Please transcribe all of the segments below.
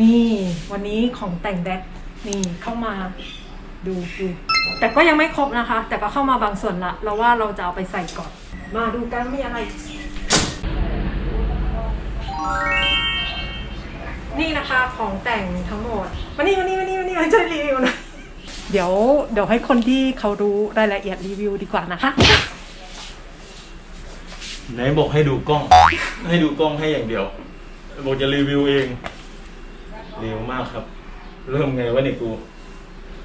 นี่วันนี้ของแต่งแดกนี่เข้ามาดูดูแต่ก็ยังไม่ครบนะคะ แต่ก็เข้ามาบางส่วนละ เราว่าเราจะเอาไปใส่ก่อน มาดูกันมีอะไร นี่นะคะของแต่งทั้งหมดมานี่มานี่มานี่มานี่มาช่วยรีวิวหนะเดี๋ยวเดี๋ยวให้คนที่เขารู้รายละเอียดรีวิวดีกว่านะคะไหนบอกให้ดูกล้อง ให้ดูกล้องให้อย่างเดียวบอกจะรีวิวเอง เร็วมากครับ เริ่มไงวะเนี่ยกู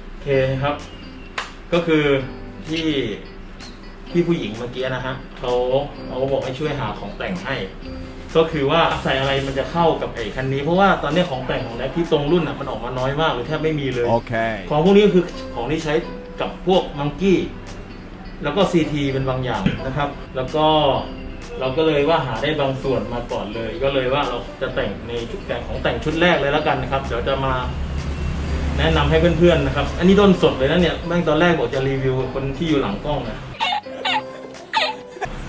โอเคครับ ก็คือที่ที่ผู้หญิงเมื่อกี้นะฮะเขาเขาบอกให้ช่วยหาของแต่งให้ ก็คือว่าใส่อะไรมันจะเข้ากับไอ้คันนี้เพราะว่าตอนนี้ของแต่งของแน็กที่ตรงรุ่นอะมันออกมาน้อยมากหรือแทบไม่มีเลย Okay. ของพวกนี้ก็คือของที่ใช้กับพวกมังกี้ แล้วก็ซีทีเป็นบางอย่างนะครับ แล้วก็ เราก็เลยว่าหาได้บางส่วนมาก่อนเลย ก็เลยว่าเราจะแต่งในชุดแต่งของแต่งชุดแรกเลยแล้วกันนะครับเดี๋ยวจะมาแนะนำให้เพื่อนๆนะครับ อันนี้ต้นสดเลยนะเนี่ยแม่งตอนแรกบอกจะรีวิวคนที่อยู่หลังกล้องนะ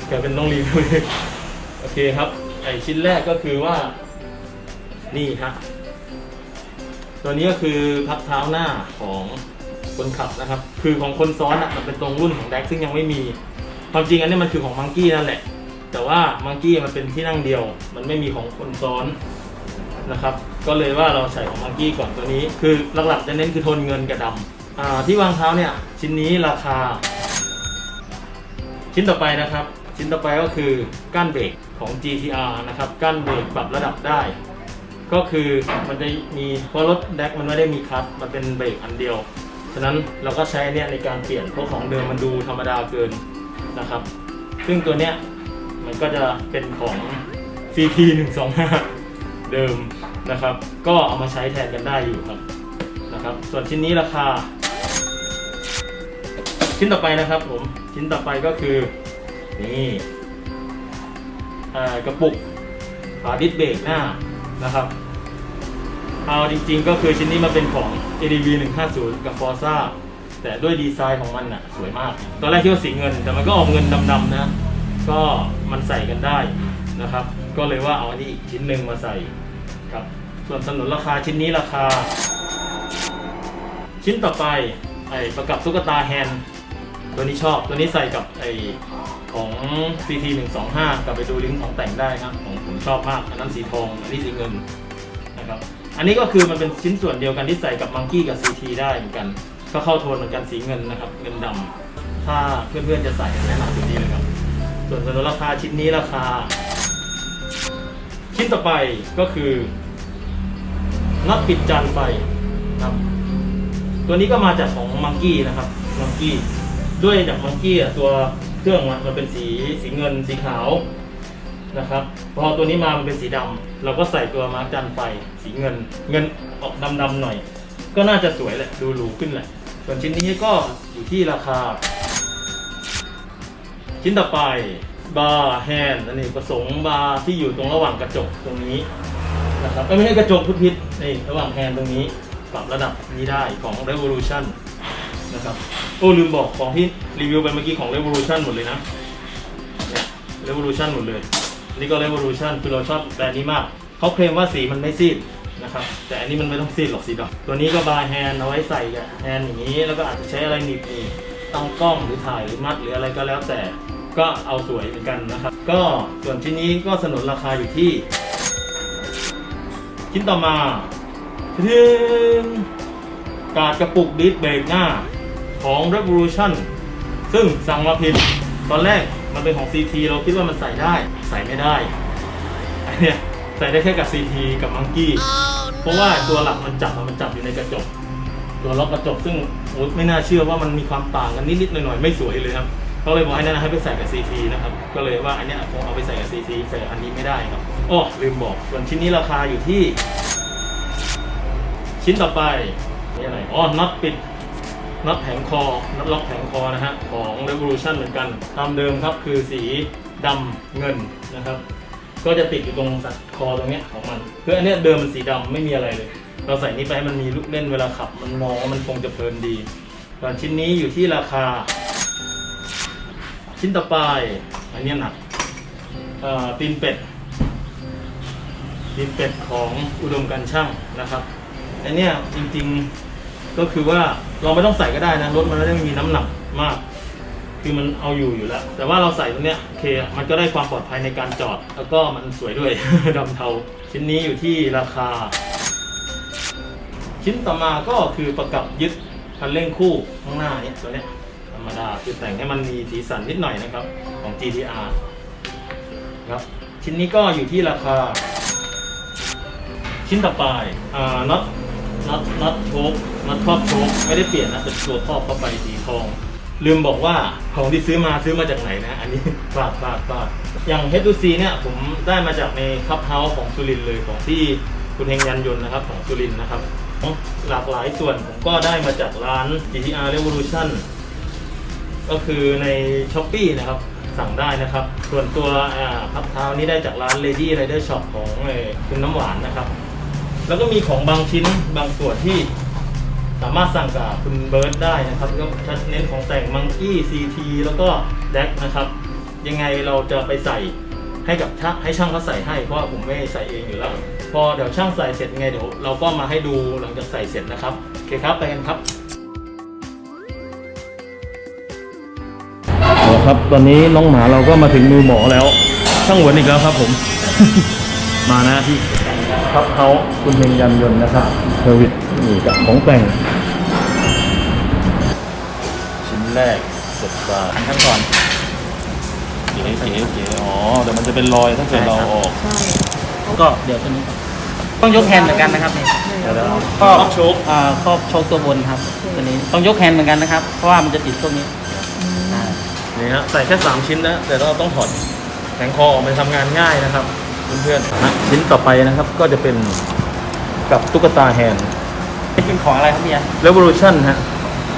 แกเป็นต้องรีวิวเลยโอเคครับ ไอชิ้นแรกก็คือว่า นี่ฮะตัวนี้ก็คือพักเท้าหน้าของคนขับนะครับ คือของคนซ้อนอะมันเป็นตรงรุ่นของแดกซึ่งยังไม่มีความจริงอันนี้มันคือของมังกี้นั่นแหละ แต่ว่ามังกี้มันเป็นที่นั่งเดียว มันไม่มีของคนซ้อนนะครับ ก็เลยว่าเราใส่ของมังกี้ก่อนตัวนี้ คือหลักๆจะเน้นคือโทนเงินกับดำอ่าที่วางเท้าเนี่ย ชิ้นนี้ราคา ชิ้นต่อไปนะครับ ชิ้นต่อไปก็คือก้านเบรกของ GTR นะครับก้านเบรกปรับระดับได้ ก็คือมันจะมีเพราะรถแดกมันไม่ได้มีคลัตช์มันเป็นเบรกอันเดียวฉะนั้นเราก็ใช้เนี่ยในการเปลี่ยนเพราะของเดิมมันดูธรรมดาเกินนะครับ ซึ่งตัวเนี้ย นก็จะเป็นของ CT 125เดิมนะครับ ก็เอามาใช้แทนกันได้อยู่ครับนะครับ ส่วนชิ้นนี้ราคา ชิ้นต่อไปนะครับผมชิ้นต่อไปก็คือนี่กระปุกฝาดิสเบรกหน้านะครับเอาจริงๆก็คือชิ้นนี้มาเป็นของ ADV 150 กับ Forza แต่ด้วยดีไซน์ของมันน่ะ สวยมาก ตอนแรกคิดว่าสีเงิน แต่มันก็ออกเงินดำๆนะ ก็มันใส่กันได้นะครับ ก็เลยว่าเอาอันนี้อีกชิ้นหนึ่งมาใส่ครับ ส่วนสนุนราคาชิ้นนี้ราคา ชิ้นต่อไปไอ้ประกับตุ๊กตาแฮนด์ตัวนี้ชอบตัวนี้ใส่กับไอของ CT 125กลับไปดูลิงก์ของแต่งได้ครับของผมชอบมากอันนั้นสีทองอันนี้สีเงินนะครับอันนี้ก็คือมันเป็นชิ้นส่วนเดียวกันที่ใส่กับมังกี้กับ CT ได้เหมือนกัน ก็เข้าโทนเหมือนกันสีเงินนะครับ เงินดำถ้าเพื่อนๆจะใส่แนะนำตัวนี้เลยครับ ส่วนสนุนราคาชิ้นนี้ราคา ชิ้นต่อไปก็คือน็อตปิดจานไฟครับตัวนี้ก็มาจากของมังกี้นะครับมังกี้ด้วยจากมังกี้อะตัวเครื่องมันมันเป็นสีสีเงินสีขาวนะครับ พอตัวนี้มามันเป็นสีดำเราก็ใส่ตัวมาร์กจันไฟสีเงิน เงินออกดำๆหน่อย ก็น่าจะสวยแหละ ดูหรูขึ้นแหละ ส่วนชิ้นนี้ก็อยู่ที่ราคา ชิ้นต่อไปบาร์แฮนด์อันนี้ประสงค์บาร์ที่อยู่ตรงระหว่างกระจกตรงนี้นะครับเอ้ยไม่ใช่กระจกพุทพิษนี่ระหว่างแฮนด์ตรงนี้ปรับระดับนี้ได้ของ Revolution นะครับโอ้ลืมบอกของที่รีวิวไปเมื่อกี้ของ Revolution หมดเลยนะเนี่ย Revolution หมดเลย นี่ก็ Revolution คือเราชอบแบรนด์นี้มากเขาเคลมว่าสีมันไม่ซีดนะครับแต่อันนี้มันไม่ต้องซีดหรอกสีดำตัวนี้ก็บาร์แฮนด์เอาไว้ใส่แฮนด์อย่างนี้ แล้วก็อาจจะใช้อะไรหนีบนี่ตั้งกล้องหรือถ่ายหรือมัดหรืออะไรก็แล้วแต่ ก็เอาสวยเหมือนกันนะครับ ก็ส่วนชิ้นนี้ก็สนนราคาอยู่ที่ ชิ้นต่อมาถึงกาดกระปุกดิสเบรกหน้าของ Revolution ซึ่งสั่งมาผิดตอนแรกมันเป็นของ CT เราคิดว่ามันใส่ได้ใส่ไม่ได้อันเนี้ยใส่ได้แค่กับ CT กับ Monkey เพราะว่าตัวหลักมันจับมันจับอยู่ในกระจก ตัวล็อกกระจกซึ่งโอ๊ยไม่น่าเชื่อว่ามันมีความต่างกันนิดๆหน่อยๆไม่สวยเลยครับ เขาเลยบอกให้แนะนำให้ไปใส่กับ CT นะครับ ก็เลยว่าอันเนี้ยคงเอาไปใส่กับ CT ใส่กับอันนี้ไม่ได้ครับอ้อลืมบอกส่วนชิ้นนี้ราคาอยู่ที่ ชิ้นต่อไปนี่อะไรอ๋อน็อตปิดน็อตแผงคอน็อตล็อกแผงคอนะฮะของ Revolution เหมือนกันตามเดิมครับคือสีดำเงินนะครับ ก็จะติดอยู่ตรงสันคอตรงเนี้ยของมันคืออันเนี้ยเดิมมันสีดำไม่มีอะไรเลย เราใส่นี้ไปให้มันมีลูกเล่นเวลาขับ มันมองมันคงจะเพลินดีส่วนชิ้นนี้อยู่ที่ราคา ชิ้นต่อไป อันเนี้ยหนักตีนเป็ดดินเป็ดของอุดมการช่างนะครับอเนี้ยจริงๆก็คือว่าเราไม่ต้องใส่ก็ได้นะรถมันไม่ได้มีน้ำหนักมาก คือมันเอาอยู่อยู่แล้ว แต่ว่าเราใส่ตรงเนี้ยโอเคมันก็ได้ความปลอดภัยในการจอด แล้วก็มันสวยด้วยดำเทา ชิ้นนี้อยู่ที่ราคา ชิ้นต่อมาก็คือประกับยึดคันเร่งคู่ข้างหน้านี้ตัวเนี้ย ธรรมดาคือแต่งให้มันมีสีสันนิดหน่อยนะครับของ GTR ครับชิ้นนี้ก็อยู่ที่ราคา ชิ้นต่อไปอ่าน็อตน็อตน็อตโชคน็อตครอบโชคไม่ได้เปลี่ยนนะเป็นตัวครอบเข้าไปสีทอง ลืมบอกว่าของที่ซื้อมาซื้อมาจากไหนนะ อันนี้พลาดพลาดพลาดอย่าง H2C เนี่ยผมได้มาจากในคับเฮาส์ของสุรินเลยของที่คุณเฮงยันยนต์นะครับของสุรินนะครับหลากหลายส่วนผมก็ได้มาจากร้าน GTR Revolution ก็คือใน s h อ p e e นะครับสั่งได้นะครับ ส่วนตัวพับเท้านี้ได้จากร้าน Lady Rider Shop ของคุณน้ำหวานนะครับ แล้วก็มีของบางชิ้นบางส่วนที่สามารถสั่งกับคุณเบิร์ดได้นะครับก็ชัดเน้นของแต่งมังกี้ซีทีแล้วก็แดกนะครับ ยังไงเราจะไปใส่ให้กับช่างให้ช่างเขาใส่ให้เพราะผมไม่ใส่เองอยู่แล้ว พอเดี๋ยวช่างใส่เสร็จไงเดี๋ยวเราก็มาให้ดูหลังจากใส่เสร็จนะครับโอเคครับไปกันครับ ครับ ตอนนี้น้องหมาเราก็มาถึงมือหมอแล้วช่างหวนอีกแล้วครับผม มานะที่ครับเขาคุณเฮงยันยนต์นะครับเทอร์วิทนี่กับของแต่ง ชิ้นแรกเสร็จบาทขั้นก่อนเก๋เก๋เก๋อ๋อแต่มันจะเป็นรอยถ้าเกิดเราออกใช่ก็เดี๋ยวตัวนี้ต้องยกแฮนด์เหมือนกันนะครับนี่เดี๋ยวเราก็ต้องโชกอ่าครอบโชคตัวบนครับตัวนี้ต้องยกแฮนด์เหมือนกันนะครับ เพราะว่ามันจะติดตรงนี้อ่า นี่ฮะใส่แค่3ชิ้นนะแต่เราต้องถอดแผงคอออกมาทำงานง่ายนะครับเพื่อนๆนะชิ้นต่อไปนะครับก็จะเป็นกับตุ๊กตาแฮนด์นี่เป็นของอะไรครับเนี่ย Revolution ฮะ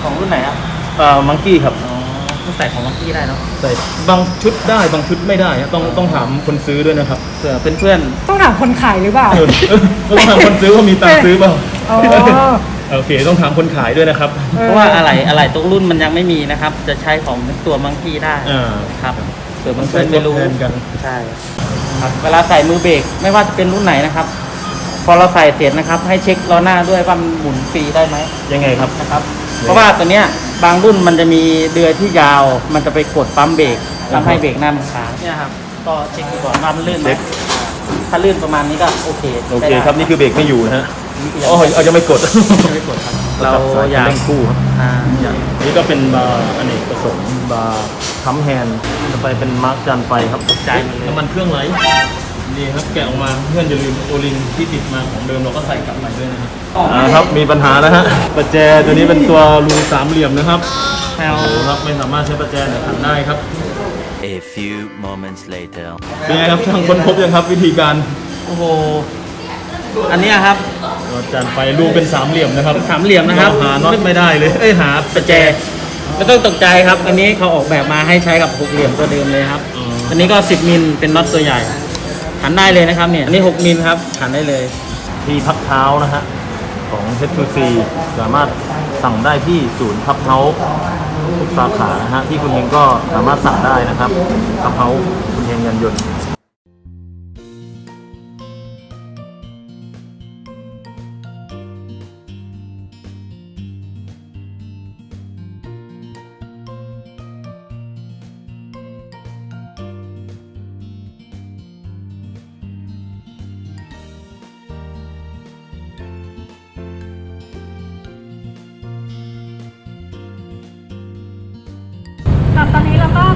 ของรุ่นไหนครับเอ่อมังกี้ครับอ๋อต้องใส่ของลักกี้ได้เนาะใส่บางชุดได้บางชุดไม่ได้ฮะต้องต้องถามคนซื้อด้วยนะครับเผื่อเพื่อนต้องถามคนขายหรือเปล่าเออต้องถามคนซื้อว่ามีตังค์ซื้อเปล่า อ๋อ โอเคต้องถามคนขายด้วยนะครับๆเพราะว่าอะไรอะไรตัวรุ่นมันยังไม่มีนะครับ จะใช้ของตัวมังกี้ได้อ่า ครับเผื่อเพื่อนๆไม่รู้ ใช้ทดแทนกัน ใช่ครับเวลาใส่มือเบรกไม่ว่าจะเป็นรุ่นไหนนะครับ พอเราใส่เสร็จนะครับ ให้เช็คล้อหน้าด้วยว่ามันหมุนฟรีได้ไหมยังไงครับ นะครับ เพราะว่าตัวเนี้ยบางรุ่นมันจะมีเดือยที่ยาว มันจะไปกดปั๊มเบรกทำให้เบรกหน้ามันค้างเนี่ยครับก็เช็คดูก่อนว่ามันลื่นไหมเช็ค ถ้าลื่นประมาณนี้ก็โอเคโอเคใช้ได้ครับนี่คือเบรกไม่อยู่นะฮะนี่คื ออ๋อเอายังไม่กดไม่กดครับเราเราอยากเร่งคู่ครับอ่าอยากนี่ก็เป็นบาร์อเนกประสงค์บาร์ทัมแฮนด์จะไปเป็นมาร์กจันไฟครับตกใจน้ำมันเครื่องไหลนี่ครับแกะออกมาเพื่อนอย่าลืมโอลินที่ติดมาของเดิมเราก็ใส่กลับมาด้วยนะครับอ่าครับมีปัญหาแล้วฮะประแจตัวนี้เป็นตัวรูสามเหลี่ยมนะครับแนวโอ้ครับไม่สามารถใช้ประแจเนี่ยขันได้ครับ A few moments later. เป็นไงครับช่างค้นพบยังครับวิธีการโอ้โหอันเนี้ยครับอา จารย์ไปรูเป็นสามเหลี่ยมนะครับสามเหลี่ยมนะครับหาน็อตไม่ได้เลยเอ้ยหาประแจไม่ต้องตกใจครับ อันนี้เขาออกแบบมาให้ใช้กับหกเหลี่ยมตัวเดิมเลยครับอ๋ออันนี้ก็10มิลเป็นน็อตตัวใหญ่ขันได้เลยนะครับเนี่ยอันนี้6มิลครับขันได้เลย ที่พักเท้านะฮะของ H2C สามารถสั่งได้ที่ศูนย์พับเท้าทุกสาขานะฮะที่คุณเฮงก็สามารถสั่งได้นะครับพับเท้าคุณเฮงยันยนต์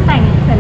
แต่งเสร็จ